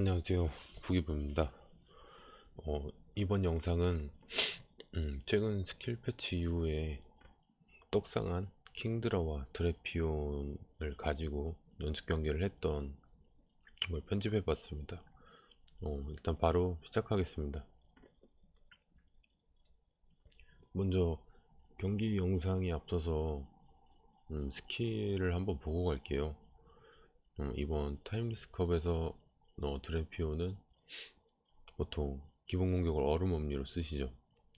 안녕하세요. 부기부입니다. 어, 이번 영상은 음, 최근 스킬 패치 이후에 떡상한 킹드라와 드래피온을 가지고 연습 경기를 했던 걸 편집해 봤습니다. 어, 일단 바로 시작하겠습니다. 먼저 경기 영상이 앞서서 음, 스킬을 한번 보고 갈게요. 음, 이번 타임리스컵에서 어, 드래피오는 보통 기본 공격을 얼음 엄니로 쓰시죠.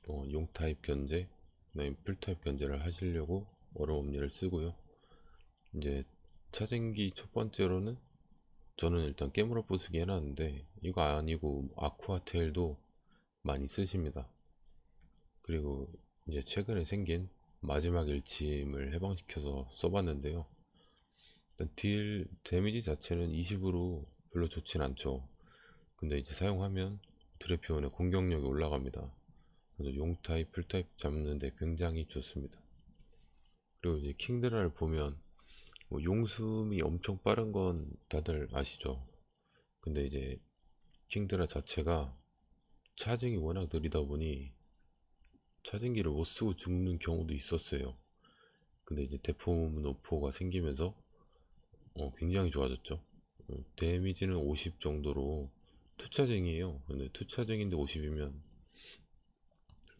어, 용 타입 견제, 그다음에 풀 타입 견제를 하시려고 얼음 엄니를 쓰고요. 이제 차쟁기 첫 번째로는 저는 일단 깨물어 부수기 해놨는데 이거 아니고 아쿠아 테일도 많이 쓰십니다. 그리고 이제 최근에 생긴 마지막 일침을 해방시켜서 써봤는데요. 딜 데미지 자체는 20으로 별로 좋진 않죠. 근데 이제 사용하면 드래피온의 공격력이 올라갑니다. 그래서 용 타입, 풀 타입 잡는데 굉장히 좋습니다. 그리고 이제 킹드라를 보면 뭐 용숨이 엄청 빠른 건 다들 아시죠? 근데 이제 킹드라 자체가 차징이 워낙 느리다 보니 차징기를 못 쓰고 죽는 경우도 있었어요. 근데 이제 대포문 오포가 생기면서 어, 굉장히 좋아졌죠. 어, 데미지는 50 정도로 투차쟁이에요. 근데 투차쟁인데 50이면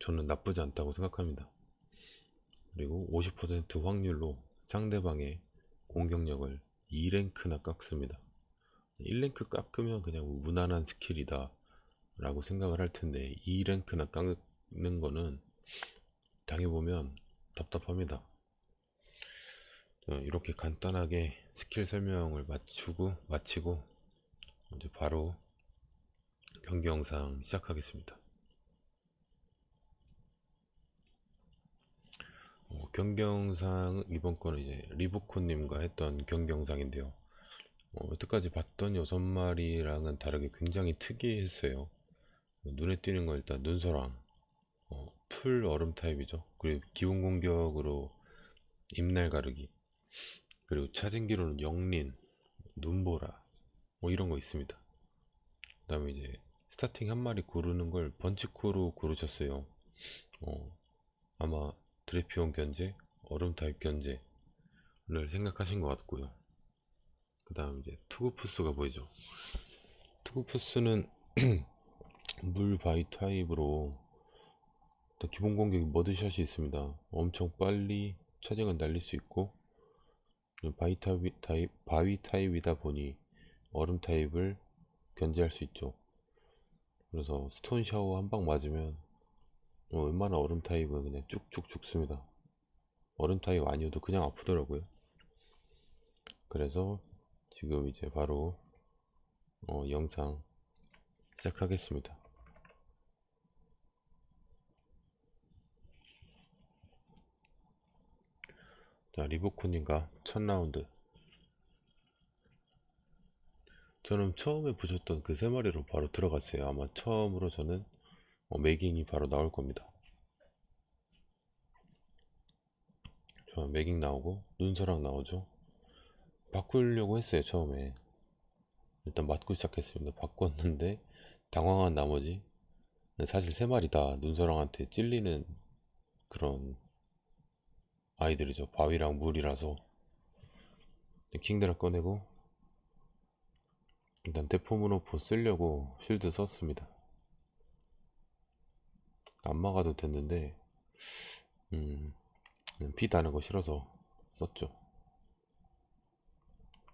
저는 나쁘지 않다고 생각합니다. 그리고 50% 확률로 상대방의 공격력을 2랭크나 깎습니다. 1랭크 깎으면 그냥 무난한 스킬이다 라고 생각을 할 텐데 2랭크나 깎는 거는 당해보면 답답합니다. 어, 이렇게 간단하게 스킬 설명을 마치고, 마치고 이제 바로 경기 영상 시작하겠습니다. 어, 경기 영상 이번 거는 이제 리브코님과 했던 경기 영상인데요. 어, 여태까지 봤던 여섯 마리랑은 다르게 굉장히 특이했어요. 눈에 띄는 건 일단 눈서랑, 어, 풀 얼음 타입이죠. 그리고 기본 공격으로 입날 가르기, 그리고 차진기로는 영린, 눈보라 뭐 이런 거 있습니다. 그 다음에 이제 스타팅 한 마리 고르는 걸 번치코로 고르셨어요. 어, 아마 드래피온 견제, 얼음 타입 견제를 생각하신 것 같고요. 그 다음 이제 투구푸스가 보이죠. 투구푸스는 물 바위 타입으로 기본 공격이 머드샷이 있습니다. 엄청 빨리 차징을 날릴 수 있고 바위 타입, 바위 타입이다 보니 얼음 타입을 견제할 수 있죠. 그래서 스톤 샤워 한 방 맞으면 어, 웬만한 얼음 타입은 그냥 쭉쭉 죽습니다. 얼음 타입 아니어도 그냥 아프더라고요. 그래서 지금 이제 바로 어, 영상 시작하겠습니다. 자, 리보코님과 첫 라운드. 저는 처음에 보셨던 그 세 마리로 바로 들어갔어요. 아마 처음으로 저는 어, 매깅이 바로 나올 겁니다. 저 매깅 나오고 눈서랑 나오죠. 바꾸려고 했어요 처음에. 일단 맞고 시작했습니다. 바꿨는데 당황한 나머지 사실 세 마리 다 눈서랑한테 찔리는 그런 아이들이죠. 바위랑 물이라서 킹드라 꺼내고 일단 대포문오포 쓰려고 쉴드 썼습니다. 안 막아도 됐는데 음, 피 다는 거 싫어서 썼죠.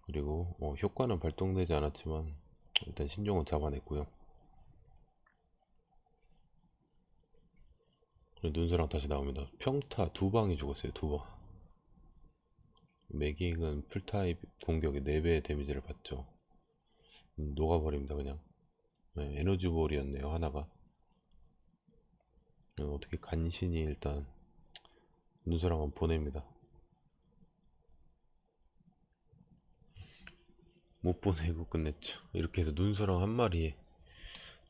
그리고 어, 효과는 발동되지 않았지만 일단 신종은 잡아냈고요. 눈사랑 다시 나옵니다. 평타 두 방이 죽었어요. 두 방. 매깅은 풀타입 공격에 4배의 데미지를 받죠. 음, 녹아버립니다. 그냥. 네, 에너지볼이었네요. 하나가. 네, 어떻게 간신히 일단 눈사랑은 보냅니다. 못 보내고 끝냈죠. 이렇게 해서 눈사랑 한 마리에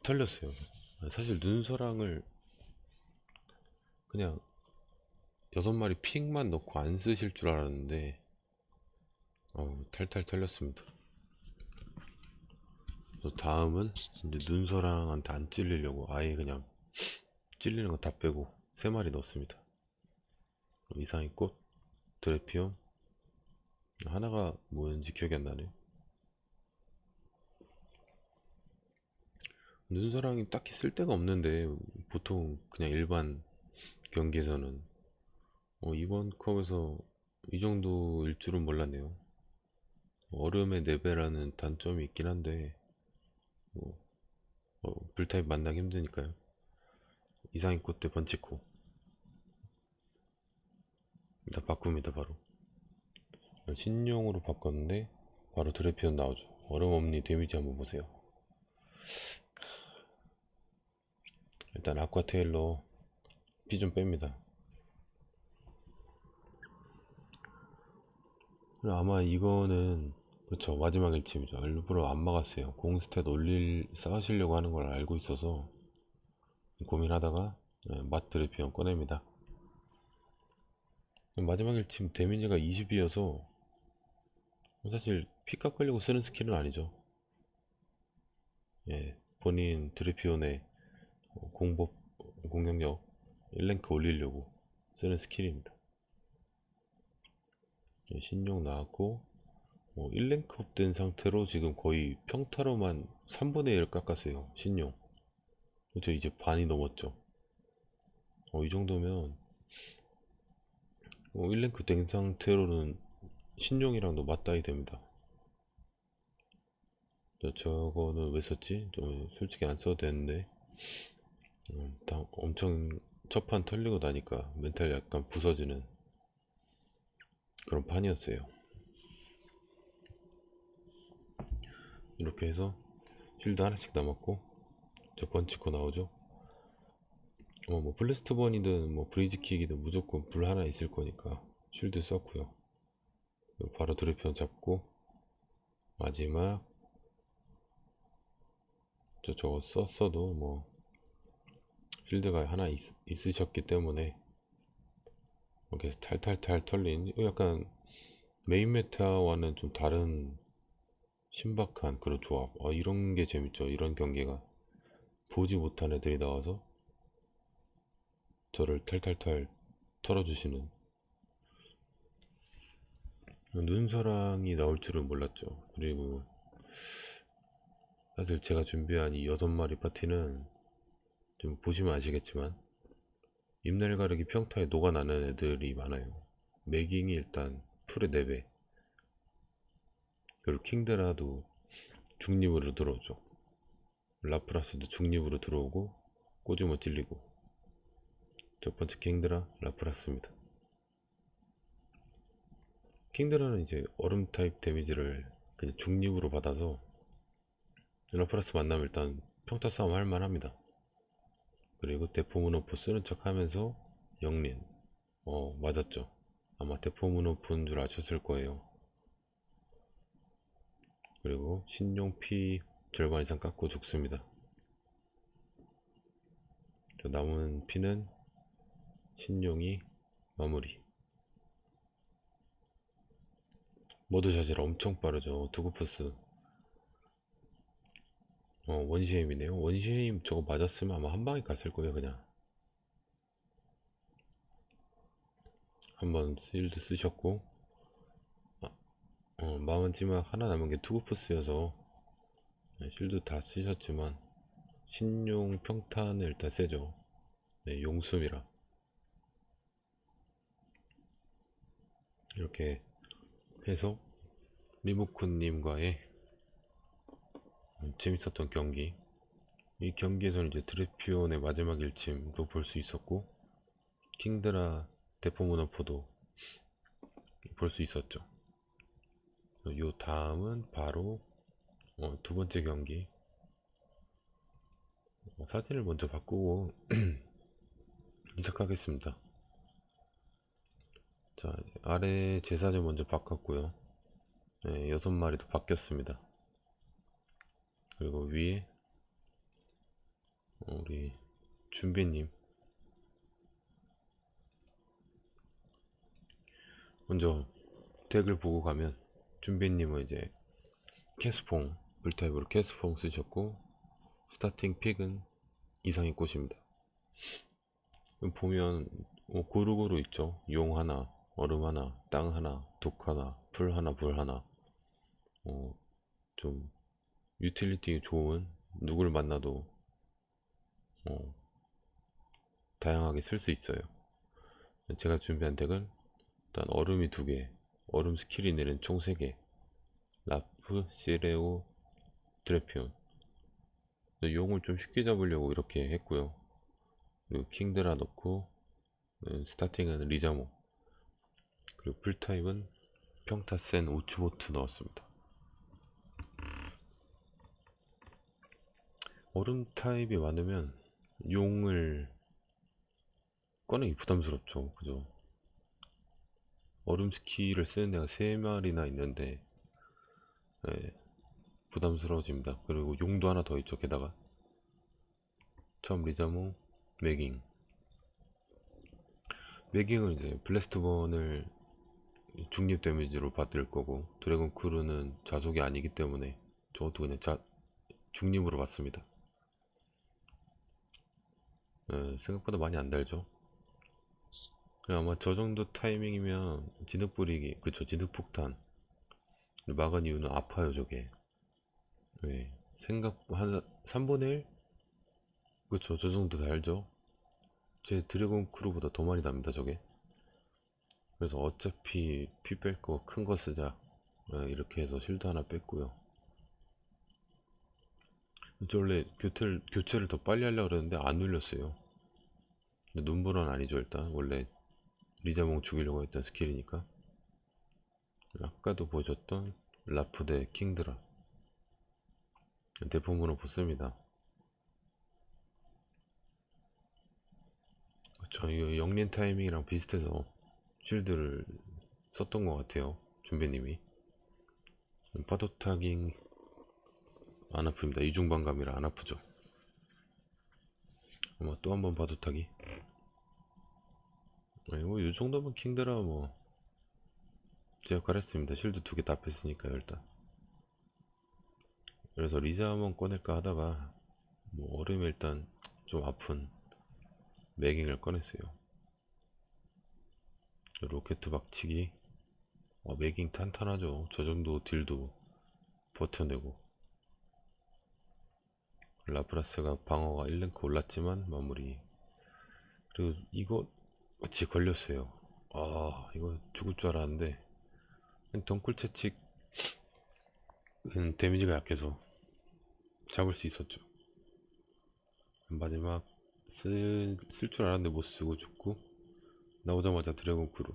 털렸어요. 사실 눈사랑을 그냥 여섯 마리 픽만 넣고 안 쓰실 줄 알았는데 어, 탈탈 털렸습니다. 또 다음은 이제 눈서랑한테 안 찔리려고 아예 그냥 찔리는 거 다 빼고 세 마리 넣습니다. 이상의 꽃, 드레피움 하나가 뭐였는지 기억이 안 나네. 눈사랑이 딱히 쓸 데가 없는데 보통 그냥 일반 경기에서는. 어, 이번 컵에서 이 정도일 줄은 몰랐네요. 얼음의 4배라는 단점이 있긴 한데 뭐, 어, 불타입 만나기 힘드니까요. 이상의 꽃대 번치코 다 바꿉니다 바로. 신용으로 바꿨는데 바로 드래피온 나오죠. 얼음 없니 데미지 한번 보세요. 일단 아쿠아테일로 피좀 뺍니다. 아마 이거는 그쵸 마지막 일침이죠. 일부러 안 막았어요. 공 스탯 올릴 쌓으시려고 하는 걸 알고 있어서 고민하다가 네, 맛 드래피온 꺼냅니다. 마지막 일침 데미지가 20이어서 사실 피 깎으려고 쓰는 스킬은 아니죠. 예, 본인 드래피온의 공법 공격력 1랭크 올리려고. 쓰는 스킬입니다. 예, 신용 나왔고 어, 1랭크업 된 상태로 지금 거의 평타로만 3분의 1 깎았어요 신용. 그쵸 이제 반이 넘었죠. 어, 이 정도면 어, 1랭크 된 상태로는 신용이랑도 맞다이 됩니다. 저, 저거는 왜 썼지? 좀 솔직히 안 써도 되는데. 음, 다 엄청 첫판 털리고 나니까 멘탈 약간 부서지는 그런 판이었어요. 이렇게 해서 쉴드 하나씩 남았고 저 번치코 나오죠? 어, 뭐 플래스트번이든 뭐 브리즈킥이든 무조건 불 하나 있을 거니까 쉴드 썼고요. 바로 드래피온 잡고 마지막 저 저거 썼어도 뭐 쉴드가 하나 있, 있으셨기 때문에 이렇게 탈탈탈 털린 이거 약간 메인 메타와는 좀 다른 신박한 그런 조합. 어, 이런 게 재밌죠. 이런 경기가. 보지 못한 애들이 나와서 저를 탈탈탈 털어주시는. 눈사랑이 나올 줄은 몰랐죠. 그리고 사실 제가 준비한 이 여섯 마리 파티는 좀 보시면 아시겠지만 잎날 가르기 평타에 녹아나는 애들이 많아요. 매깅이 일단 풀의 4배. 그리고 킹드라도 중립으로 들어오죠. 라프라스도 중립으로 들어오고 꼬지모 찔리고. 첫 번째 킹드라 라프라스입니다. 킹드라는 이제 얼음 타입 데미지를 그냥 중립으로 받아서 라프라스 만나면 일단 평타 싸움 할만 합니다 그리고 데포문오프 쓰는 척 하면서 영린. 어 맞았죠. 아마 데포문오프인 줄 아셨을 거예요. 그리고 신용 피 절반 이상 깎고 죽습니다. 저 남은 피는 신용이 마무리. 모드샷이 엄청 빠르죠. 두구프스 어, 원시임이네요. 원시임 저거 맞았으면 아마 한 방에 갔을 거예요, 그냥. 한번 실드 쓰셨고, 아, 어, 마지막 하나 남은 게 투구프스여서, 네, 실드 다 쓰셨지만, 신용 평탄을 일단 세죠. 네, 용숨이라. 이렇게 해서, 리모쿤님과의 음, 재밌었던 경기. 이 경기에서는 이제 드래피온의 마지막 일침도 볼 수 있었고 킹드라 데포모노포도 볼 수 있었죠. 요 다음은 바로 어, 두 번째 경기. 어, 사진을 먼저 바꾸고 시작하겠습니다. 자 아래 제 사진 먼저 바꿨고요. 네, 여섯 마리도 바뀌었습니다 그리고 위에 우리 준비님 먼저 덱을 보고 가면 준비님은 이제 캐스퐁 불타입으로 캐스폼 쓰셨고 스타팅 픽은 이상의 꽃입니다. 보면 어, 고루고루 있죠. 용 하나, 얼음 하나, 땅 하나, 독 하나, 풀 하나, 불 하나. 어, 좀 유틸리티 좋은 누굴 만나도 어, 다양하게 쓸 수 있어요. 제가 준비한 덱은 일단 얼음이 두 개, 얼음 스킬이 내는 총세 개, 라프, 시레오, 드레피온. 용을 좀 쉽게 잡으려고 이렇게 했고요. 그리고 킹드라 넣고 음, 스타팅은 리자모 그리고 풀타입은 평타센 우츠보트 넣었습니다. 얼음 타입이 많으면 용을 꺼내기 부담스럽죠. 그죠? 얼음 스키를 쓰는 데가 3마리나 있는데 예, 부담스러워집니다. 그리고 용도 하나 더 있죠. 게다가 처음 리자모 매깅 매깅은 이제 블래스트본을 중립 데미지로 받을 거고 드래곤 크루는 자속이 아니기 때문에 저것도 그냥 자, 중립으로 받습니다. 예, 생각보다 많이 안 달죠. 그냥 아마 저 정도 타이밍이면 진흙 뿌리기, 그쵸, 진흙 폭탄. 막은 이유는 아파요, 저게. 네, 생각, 한 3분의 1? 그쵸, 저 정도 달죠. 제 드래곤 크루보다 더 많이 답니다, 저게. 그래서 어차피 피 뺄 거 큰 거 쓰자. 예, 이렇게 해서 실드 하나 뺐고요. 저 원래 교체를, 교체를 더 빨리 하려고 그랬는데 안 눌렸어요. 눈보라는 아니죠, 일단. 원래 리자몽 죽이려고 했던 스킬이니까. 아까도 보셨던 라프대 킹드라. 대포문을 붙습니다. 저희 영린 타이밍이랑 비슷해서 쉴드를 썼던 것 같아요. 준배님이. 파도 타깅 안 아픕니다. 이중반감이라 안 아프죠. 아마 또 한번 파도 타기. 아니, 뭐, 이 정도면 킹드라 뭐, 제가 그랬습니다. 실드 두 개 다 뺐으니까요, 일단. 그래서 리자 한번 꺼낼까 하다가, 뭐, 얼음이 일단 좀 아픈 매깅을 꺼냈어요. 로켓 박치기. 어, 매깅 탄탄하죠. 저 정도 딜도 버텨내고. 라프라스가 방어가 1랭크 올랐지만 마무리. 그리고 이거 같이 걸렸어요. 아, 이거 죽을 줄 알았는데 덩쿨 채찍 은 데미지가 약해서 잡을 수 있었죠. 마지막 쓸 줄 알았는데 못 쓰고 죽고 나오자마자 드래곤 크루.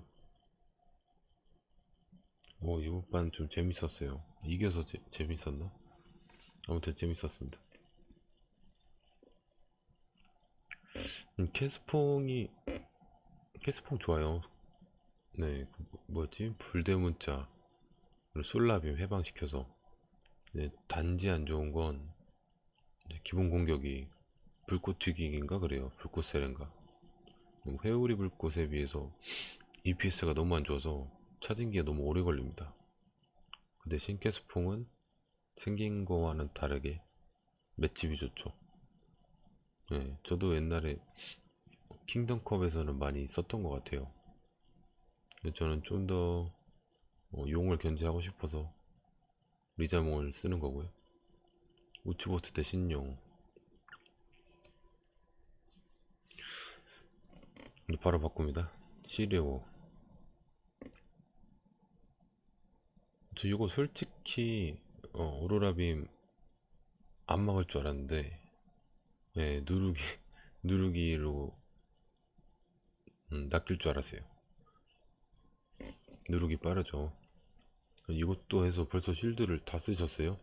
오, 이번 판 좀 재밌었어요. 이겨서 제, 재밌었나? 아무튼 재밌었습니다. 음, 캐스퐁이 캐스퐁 좋아요. 네, 그 뭐- 뭐였지? 불대문자 솔라빔 해방시켜서 네, 단지 안 좋은 건 기본 공격이 불꽃 튀기기인가 그래요. 불꽃 세렌가. 음, 회오리 불꽃에 비해서 EPS가 너무 안 좋아서 차진기가 너무 오래 걸립니다. 그 대신 캐스퐁은 생긴 거와는 다르게 맷집이 좋죠. 네, 저도 옛날에 킹덤컵에서는 많이 썼던 것 같아요. 저는 좀 더 용을 견제하고 싶어서 리자몽을 쓰는 거고요. 우츠보트 대신 용. 바로 바꿉니다. 시레오. 저 이거 솔직히 어, 오로라빔 안 막을 줄 알았는데 예, 누르기 누르기로 음, 낚일 줄 알았어요. 누르기 빠르죠. 이것도 해서 벌써 실드를 다 쓰셨어요?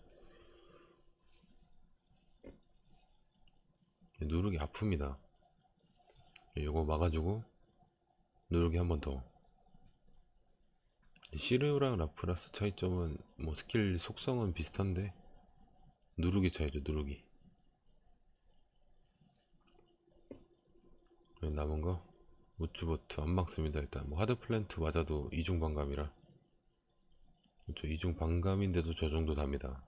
누르기 아픕니다. 이거 막아주고 누르기 한 번 더. 시르랑 라프라스 차이점은 뭐 스킬 속성은 비슷한데 누르기 차이죠 누르기. 지금 남은 거? 우츠보트 안 막습니다 일단. 뭐 하드 플랜트 맞아도 이중 반감이라. 그렇죠. 이중 반감인데도 저 정도 답니다.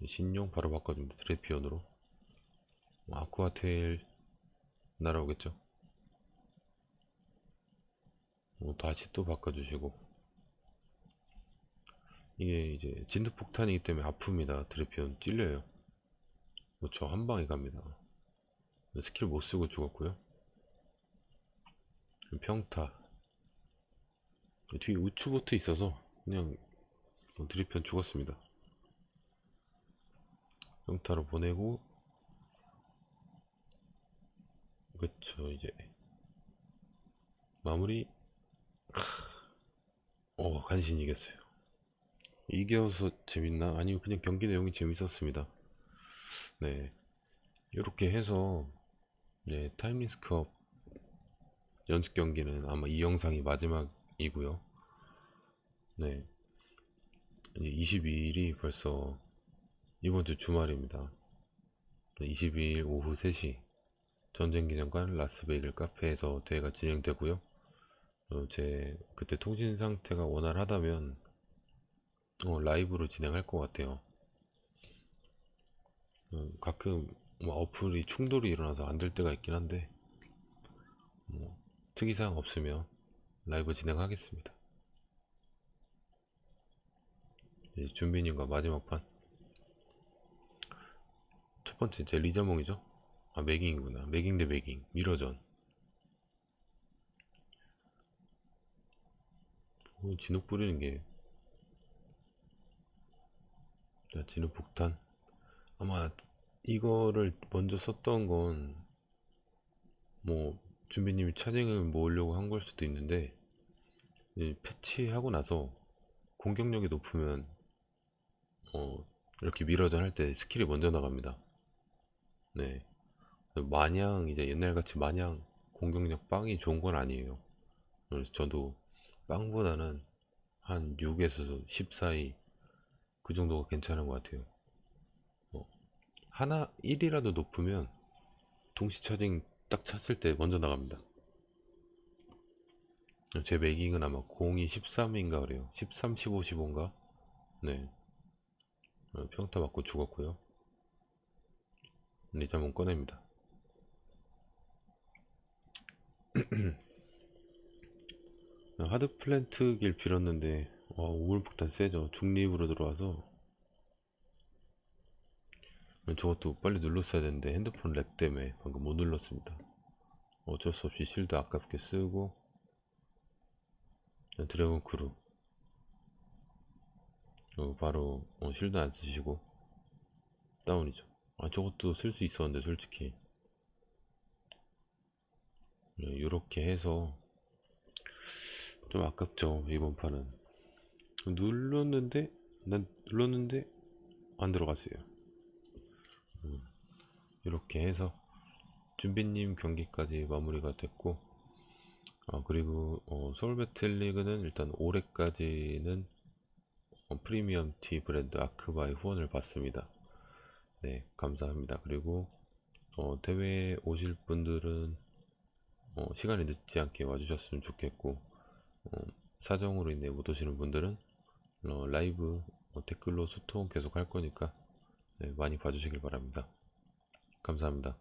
네, 신용 바로 바꿔줍니다. 드래피온으로. 뭐, 아쿠아테일 날아오겠죠? 뭐 다시 또 바꿔주시고. 이게 이제 진드폭탄이기 때문에 아픕니다. 드래피온 찔려요. 그렇죠. 한 방에 갑니다. 스킬 못 쓰고 죽었고요. 평타. 뒤에 우추보트 있어서 그냥 드리편 죽었습니다. 평타로 보내고 그쵸 이제 마무리 어 간신 이겼어요. 이겨서 재밌나? 아니면 그냥 경기 내용이 재밌었습니다. 네 이렇게 해서 네 타임리스크업 연습 경기는 아마 이 영상이 마지막이고요. 네. 이제 22일이 벌써 이번 주 주말입니다. 22일 오후 3시 전쟁기념관 라스베이글 카페에서 대회가 진행되고요. 어, 제 그때 통신 상태가 원활하다면 어, 라이브로 진행할 것 같아요. 어, 가끔 뭐 어플이 충돌이 일어나서 안 될 때가 있긴 한데 뭐 특이사항 없으면 라이브 진행하겠습니다. 이제 준비님과 마지막 판. 첫 번째 제 리자몽이죠. 아 매깅이구나. 매깅 대 매깅. 미러전. 오, 진흙 뿌리는 게. 자, 진흙 폭탄. 아마 이거를 먼저 썼던 건 뭐 준비님이 차징을 모으려고 한 걸 수도 있는데 패치하고 나서 공격력이 높으면 어, 이렇게 미러전 할 때 스킬이 먼저 나갑니다. 네. 마냥 이제 옛날같이 마냥 공격력 빵이 좋은 건 아니에요. 그래서 저도 빵보다는 한 6에서 10 사이 그 정도가 괜찮은 것 같아요. 어, 하나 1이라도 높으면 동시 차징 딱 찼을 때 먼저 나갑니다. 제 매깅은 아마 02 13인가 그래요. 13, 15, 15인가? 네. 어, 평타 맞고 죽었고요. 리자몽 꺼냅니다. 하드 플랜트 길 빌었는데 와 우물폭탄 세죠. 중립으로 들어와서 저것도 빨리 눌렀어야 되는데 핸드폰 렉 때문에 방금 못 눌렀습니다. 어쩔 수 없이 실드 아깝게 쓰고 드래곤 크루 어, 바로 어, 실드 안 쓰시고 다운이죠. 아 저것도 쓸 수 있었는데 솔직히 이렇게 해서 좀 아깝죠 이번 판은 눌렀는데 난 눌렀는데 안 들어갔어요 이렇게 해서 준비님 경기까지 마무리가 됐고 아 그리고 어, 서울배틀리그는 일단 올해까지는 어, 프리미엄 티 브랜드 아크바의 후원을 받습니다. 네 감사합니다. 그리고 어, 대회에 오실 분들은 어, 시간이 늦지 않게 와주셨으면 좋겠고 어, 사정으로 인해 못 오시는 분들은 어, 라이브 어, 댓글로 소통 계속 할 거니까 네, 많이 봐주시길 바랍니다. 감사합니다